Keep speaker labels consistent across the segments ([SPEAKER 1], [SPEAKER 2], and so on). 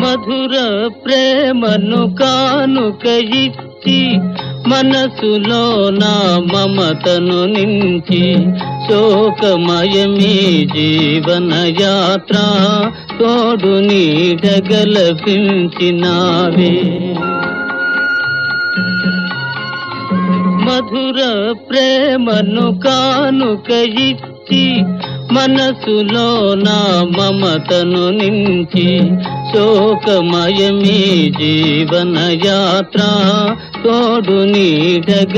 [SPEAKER 1] మధుర ప్రేమను కానుక ఇచ్చి మనసులో నా మమతను నించి శోకమయమీ జీవన యాత్ర తోడు నీడగలపించినావే మధుర ప్రేమను కానుక ఇచ్చి మనసులో నా మమతను నించి శోకమయమీ జీవన యాత్ర తోడు నీడగలపించినావే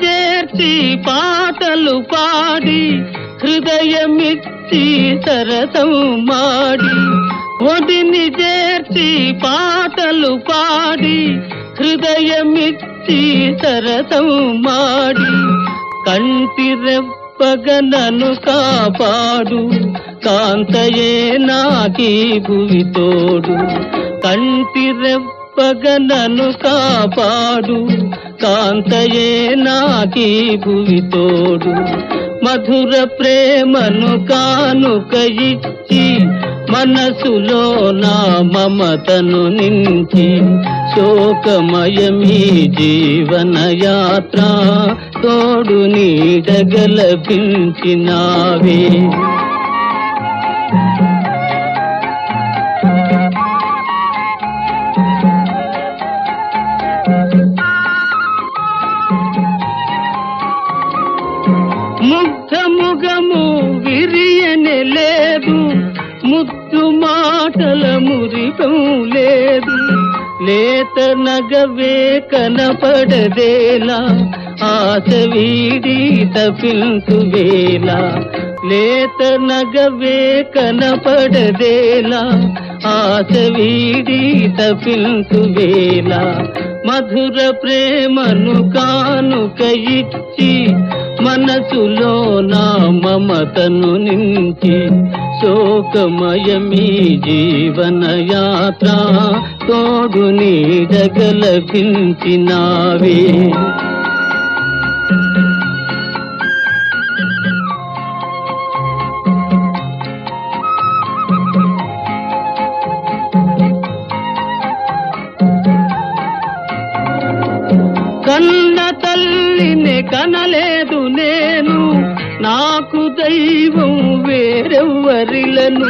[SPEAKER 1] చే చేర్చి పాటలు పాడి హృదయమిచ్చి సరసం మాడి. ఒడిని చేర్చి పాటలు పాడి హృదయమిచ్చి సరసం మాడి. కంటి రెప్పగనను కాపాడు కాంతయే నాకీ భువి తోడు. కంటి రెప్పగనను కాపాడు కాంతయే నాకీ భువి తోడు మధుర ప్రేమను కానుకయిచ్చి మనసులో నా మమతను నించి శోకమయమీ జీవన యాత్ర తోడు నీడగలపించినావే ముఖము విరియనే లేదు. ముద్దు మాటల మురిపం లేదు. లేత నగవే కనపడదేలా ఆశ వీడి తపిల్సు వేళ లేత నగవే కనపడదేలా ఆశ వీడి తపిల్సు వేళ మధుర ప్రేమను కానుక ఇచ్చి మనసులో నా మమతను నించి శోకమయమీ జీవన యాత్ర తోడు నీడగలపించినావే కన్న కనలేదు నేను. నాకు దైవం వేరెవ్వరిలను.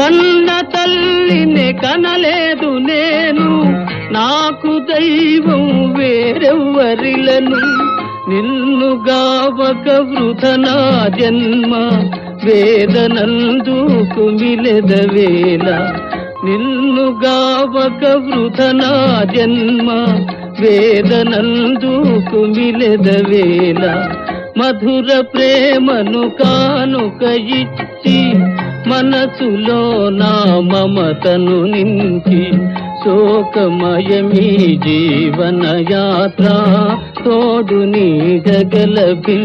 [SPEAKER 1] కన్న తల్లిని కనలేదు నేను. నాకు దైవం వేరెవ్వరిలను. నిన్ను గావక వృధనా జన్మ వేదనందుకు మిలెదవేలా నిన్ను గావక వృధనా జన్మ వేదనందుకు మిలెదవేళ మధుర ప్రేమను కానుక ఇచ్చి మనసులో నా మమతను నించి శోకమయమీ జీవన యాత్ర తోడు నీ నీడగలపించినారు